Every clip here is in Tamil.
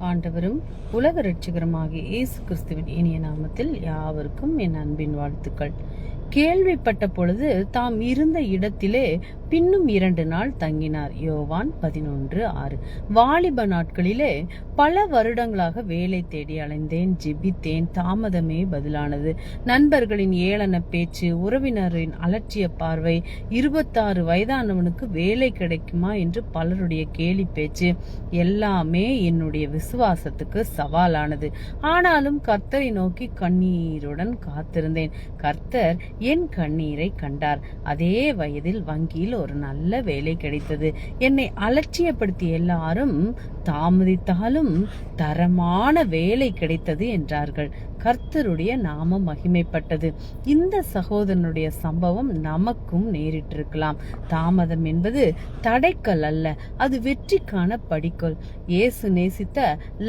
ஆண்டவரும் உலக ரட்சகருமாகிய இயேசு கிறிஸ்துவின் இனிய நாமத்தில் யாவருக்கும் என் அன்பின் வாழ்த்துக்கள். கேள்விப்பட்ட பொழுது தாம் இருந்த இடத்திலே பின்னும் இரண்டு நாள் தங்கினார். யோவான் பதினொன்று ஆறு. வாலிப நாட்களிலே பல வருடங்களாக வேலை தேடி அலைந்தேன் ஜிபித்தேன் தாமதமே பதிலானது. நண்பர்களின் ஏளன பேச்சு உறவினரின் அலட்சிய பார்வை இருபத்தாறு வயதானவனுக்கு வேலை கிடைக்குமா என்று பலருடைய கேலி பேச்சு எல்லாமே என்னுடைய விசுவாசத்துக்கு சவாலானது. ஆனாலும் கர்த்தரை நோக்கி கண்ணீருடன் காத்திருந்தேன். கர்த்தர் என் கண்ணீரை கண்டார். அதே வயதில் வங்கியில் ஒரு நல்ல வேலை கிடைத்தது. என்னை அலட்சியப்படுத்திய எல்லாரும் தாமதித்தாலும் தரமான வேலை கிடைத்தது என்றார்கள். கர்த்தருடைய நாம மகிமைப்பட்டது. இந்த சகோதரனுடைய சம்பவம் நமக்கும் நேரிட்டிருக்கலாம். தாமதம் என்பது தடைக்கல் அல்ல அது வெற்றிக்கான படிக்கல் இயேசு நேசித்த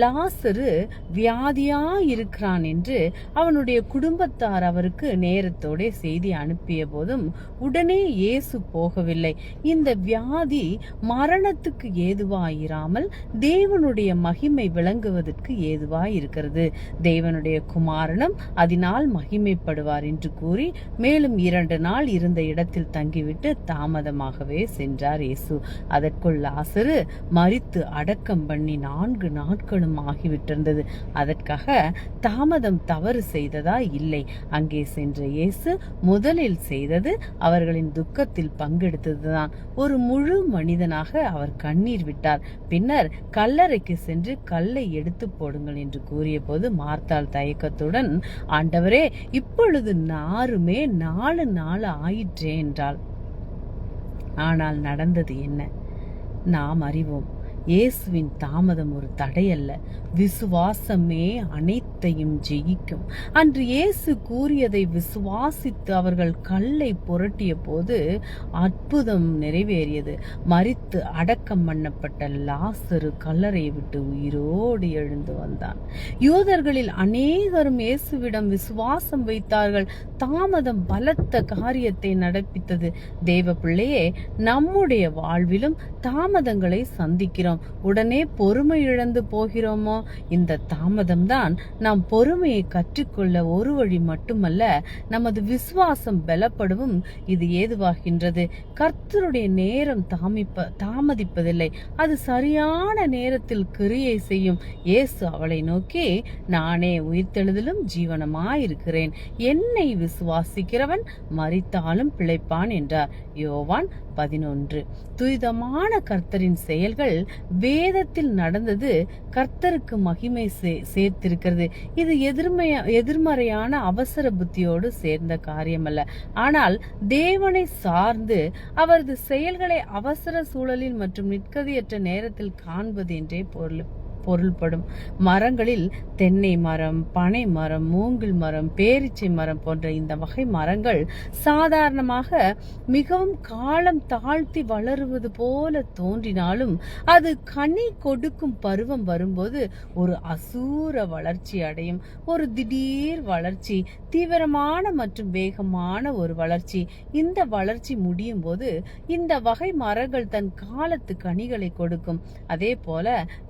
லாசரு வியாதியா இருக்கிறான் என்று அவனுடைய குடும்பத்தார் அவருக்கு நேரத்தோட செய்தி அனுப்பிய போதும் உடனே இயேசு போகவில்லை. இந்த வியாதி மரணத்துக்கு ஏதுவாயிராமல் தேவனுடைய மகிமை விளங்குவதற்கு ஏதுவாய் இருக்கிறது தேவனுடைய குமாரனும் அதனால் மகிமைப்படுவார் என்று கூறி மேலும் இரண்டு நாள் இருந்த இடத்தில் தங்கிவிட்டு தாமதமாகவே சென்றார் இயேசு. அதற்குள் லாசரு மறித்து அடக்கம் பண்ணி நான்கு நாட்களும் ஆகிவிட்டிருந்தது. அதற்காக தாமதம் தவறு செய்ததா? இல்லை. அங்கே சென்ற இயேசு முதலில் செய்தது அவர்களின் துக்கத்தில் பங்கெடுத்ததுதான். ஒரு முழு மனிதனாக அவர் கண்ணீர் விட்டார். பின்னர் கல்லறைக்கு சென்று கல்லை எடுத்து போடுங்கள் என்று கூறிய போது தயக்க தயக்கத்துடன் ஆண்டவரே இப்பொழுது நாருமே நாலு நாள் ஆயிற்றே என்றாள். ஆனால் நடந்தது என்ன? நாம் அறிவோம் இயேசுவின் தாமதம் ஒரு தடையல்ல. விசுவாசமே அனைத்து அனைத்தையும் ஜெயிக்கும். அன்று இயேசு கூறியதை விசுவாசித்து அவர்கள் கல்லை புரட்டிய போது அற்புதம் நிறைவேறியது. மறித்து அடக்கம் பண்ணப்பட்ட லாசரு கல்லறையை விட்டு உயிரோடு எழுந்து வந்தான். யூதர்களில் அநேகரும் இயேசுவிடம் விசுவாசம் வைத்தார்கள். தாமதம் பலத்த காரியத்தை நடப்பித்தது. தேவ பிள்ளையே நம்முடைய வாழ்விலும் தாமதங்களை சந்திக்கிறோம். உடனே பொறுமை இழந்து போகிறோமோ? இந்த தாமதம் தான் நாம் பொறுமையை கற்றுக்கொள்ள ஒரு வழி மட்டுமல்ல நமது விசுவாசம் பலப்படவும் இது ஏதுவாகின்றது. கர்த்தருடைய நேரம் தாமிப்ப தாமதிப்பதில்லை. அது சரியான நேரத்தில் கிரியை செய்யும். இயேசு அவளை நோக்கி நானே உயிர்த்தெழுதலும் ஜீவனமாயிருக்கிறேன். என்னை விசுவாசிக்கிறவன் மறித்தாலும் பிழைப்பான் என்றார். யோவான் பதினொன்று. துரிதமான கர்த்தரின் செயல்கள் வேதத்தில் நடந்தது கர்த்தருக்கு மகிமை சே- சேர்த்திருக்கிறது. இது எதிர்மைய எதிர்மறையான அவசர புத்தியோடு சேர்ந்த காரியமல்ல. ஆனால் தேவனை சார்ந்து அவரது செயல்களை அவசர சூழலில் மற்றும் நிற்கதியற்ற நேரத்தில் காண்பது என்றே பொருள். பொருள்படும். மரங்களில் தென்னை மரம் பனை மரம் மூங்கில் மரம் பேரிச்சை மரம் போன்ற இந்த வகை மரங்கள் சாதாரணமாக மிகவும் காலம் தாழ்த்தி வளருவது போல தோன்றினாலும் அது கனி கொடுக்கும் பருவம் வரும்போது ஒரு அசூர வளர்ச்சி அடையும். ஒரு திடீர் வளர்ச்சி தீவிரமான மற்றும் வேகமான ஒரு வளர்ச்சி. இந்த வளர்ச்சி முடியும் போது இந்த வகை மரங்கள் தன் காலத்து கனிகளை கொடுக்கும். அதே போல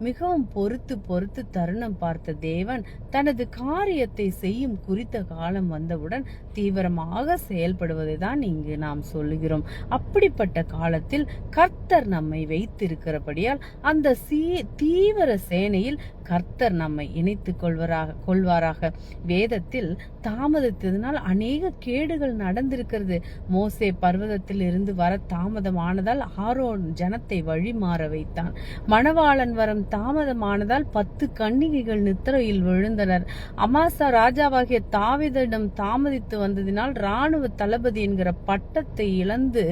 மிகவும் பொறுத்து பொறுத்து தருணம் பார்த்த தேவன் தனது காரியத்தை செய்யும் குறித்த காலம் வந்தவுடன் தீவிரமாக செயல்படுவதை தான் இங்கு நாம் சொல்லுகிறோம். அப்படிப்பட்ட காலத்தில் கர்த்தர் நம்மை வைத்திருக்கிறபடியால் அந்த சீ தீவிர சேனையில் கர்த்தர் நம்மை இணைத்து கொள்வராக கொள்வாராக. வேதத்தில் தாமதித்ததினால் அநேக கேடுகள் நடந்திருக்கிறது. மோசே பர்வதத்தில் இருந்து வர தாமதமானதால் ஆரோன் ஜனத்தை வழிமாற வைத்தான். மணவாளன் வரம் தாமதமானதால் பத்து கன்னிகைகள் நித்திரையில் விழுந்தனர். அமாசா ராஜாவாகிய தாவிதரிடம் தாமதித்து வந்ததினால் ராணுவ தளபதி என்கிற பட்டத்தை இழந்து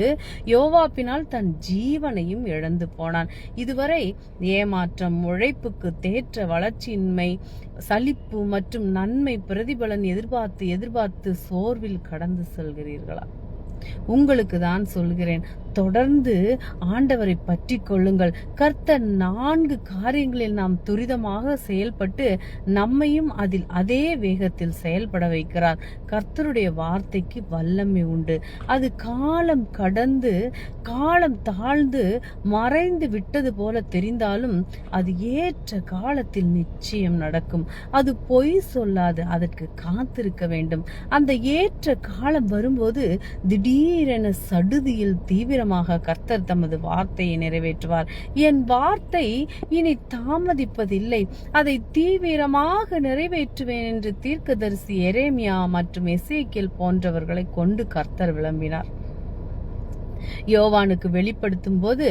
யோவாப்பினால் தன் ஜீவனையும் இழந்து போனான். இதுவரை ஏமாற்றம் உழைப்புக்கு தேற்ற வளர்ச்சியின்மை சலிப்பு மற்றும் நன்மை பிரதிபலன் எதிர்பார்த்து எதிர்பார்த்து சோர்வில் கடந்து செல்கிறீர்களா? உங்களுக்கு தான் சொல்கிறேன். தொடர்ந்து ஆண்டவரை பற்றி கொள்ளுங்கள். கர்த்தர் நான்கு காரியங்களில் நாம் துரிதமாக செயல்பட்டு நம்மையும் அதில் அதே வேகத்தில் செயல்பட வைக்கிறார். கர்த்தருடைய வார்த்தைக்கு வல்லமை உண்டு. அது காலம் கடந்து காலம் தாழ்ந்து மறைந்து விட்டது போல தெரிந்தாலும் அது ஏற்ற காலத்தில் நிச்சயம் நடக்கும். அது பொய் சொல்லாது அதற்கு காத்திருக்க வேண்டும். அந்த ஏற்ற காலம் வரும்போது திடீரென சடுதியில் தீவிரம் தீவிரமாக கர்த்தர் தமது வார்த்தையை நிறைவேற்றுவார். என் வார்த்தை இனி தாமதிப்பதில்லை. அதை தீவிரமாக நிறைவேற்றுவேன் என்று தீர்க்கதரிசி எரேமியா மற்றும் எசேக்கியல் போன்றவர்களை கொண்டு கர்த்தர் விளம்பினார். யோவானுக்கு வெளிப்படுத்தும் போது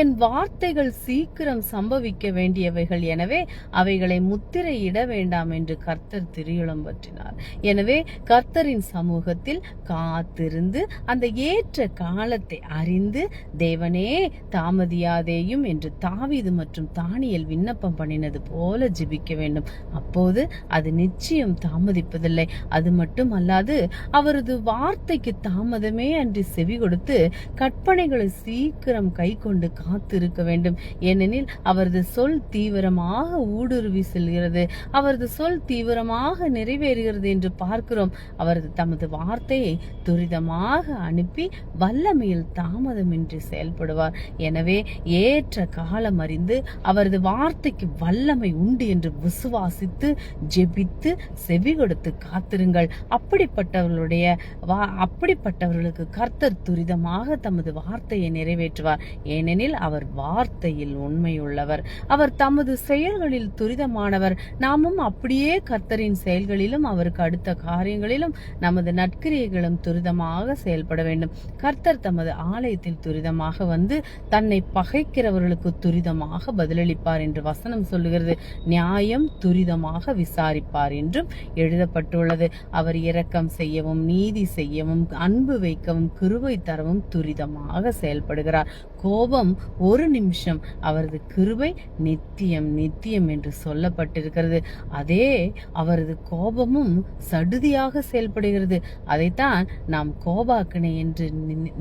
என் வார்த்தைகள் சீக்கிரம் சம்பவிக்க வேண்டியவைகள் எனவே அவைகளை முத்திரையிட வேண்டாம் என்று கர்த்தர் திரியுளம் பற்றினார் எனவே கர்த்தரின் சமூகத்தில் காத்திருந்து அந்த ஏற்ற காலத்தை அறிந்து தேவனே தாமதியாதேயும் என்று தாவீது மற்றும் தானியல் விண்ணப்பம் பண்ணினது போல ஜிபிக்க வேண்டும். அப்போது அது நிச்சயம் தாமதிப்பதில்லை. அது மட்டும் அல்லாது அவரது வார்த்தைக்கு தாமதமே அன்றி செவி கொடுத்து கற்பனைகளை சீக்கிரம் கை கொண்டு காத்திருக்க வேண்டும். ஏனெனில் அவரது சொல் தீவிரமாக ஊடுருவி செல்கிறது. அவரது சொல் தீவிரமாக நிறைவேறுகிறது என்று பார்க்கிறோம். அவரது தமது வார்த்தையை துரிதமாக அனுப்பி வல்லமையில் தாமதமின்றி செயல்படுவார். எனவே ஏற்ற காலம் அறிந்து அவரது வார்த்தைக்கு வல்லமை உண்டு என்று விசுவாசித்து ஜெபித்து செவி கொடுத்து காத்திருங்கள். அப்படிப்பட்டவர்களுடைய வா- அப்படிப்பட்டவர்களுக்கு கர்த்தர் துரிதமாக தமது வார்த்தையை நிறைவேற்றுவார். ஏனெனில் அவர் வார்த்தையில் உண்மையுள்ளவர். அவர் தமது செயல்களில் துரிதமானவர். நாமும் அப்படியே கர்த்தரின் செயல்களிலும் அவருக்கு அடுத்த காரியங்களிலும் நமது நற்கிரியைகளும் துரிதமாக செயல்பட வேண்டும். கர்த்தர் தமது ஆலயத்தில் துரிதமாக வந்து தன்னை பகைக்கிறவர்களுக்கு துரிதமாக பதிலளிப்பார் என்று வசனம் சொல்லுகிறது. நியாயம் துரிதமாக விசாரிப்பார் என்றும் எழுதப்பட்டுள்ளது. அவர் இரக்கம் செய்யவும் நீதி செய்யவும் அன்பு வைக்கவும் கிருவை தரவும் துரிதமாக செயல்படுகிறார். கோபம் ஒரு நிமிஷம் அவரது கிருபை நித்தியம் நித்தியம் என்று சொல்லப்பட்டிருக்கிறது. அதே அவரது கோபமும் சடுதியாக செயல்படுகிறது. அதைத்தான் நாம் கோபாக்கினை என்று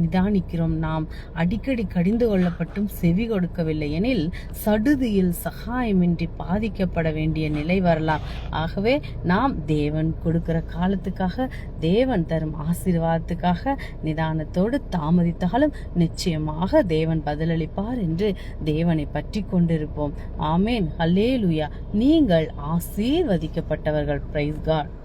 நிதானிக்கிறோம். நாம் அடிக்கடி கடிந்து கொள்ளப்பட்டும் செவி கொடுக்கவில்லை எனில் சடுதியில் சகாயமின்றி பாதிக்கப்பட வேண்டிய நிலை வரலாம். ஆகவே நாம் தேவன் கொடுக்கிற காலத்துக்காக தேவன் தரும் ஆசீர்வாதத்துக்காக நிதானத்தோடு தாமதித்த தாமதித்தாலும் நிச்சயமாக தேவன் பதிலளிப்பார் என்று தேவனை பற்றி கொண்டிருப்போம். ஆமேன். ஹல்லேலூயா நீங்கள் ஆசீர்வதிக்கப்பட்டவர்கள். Price God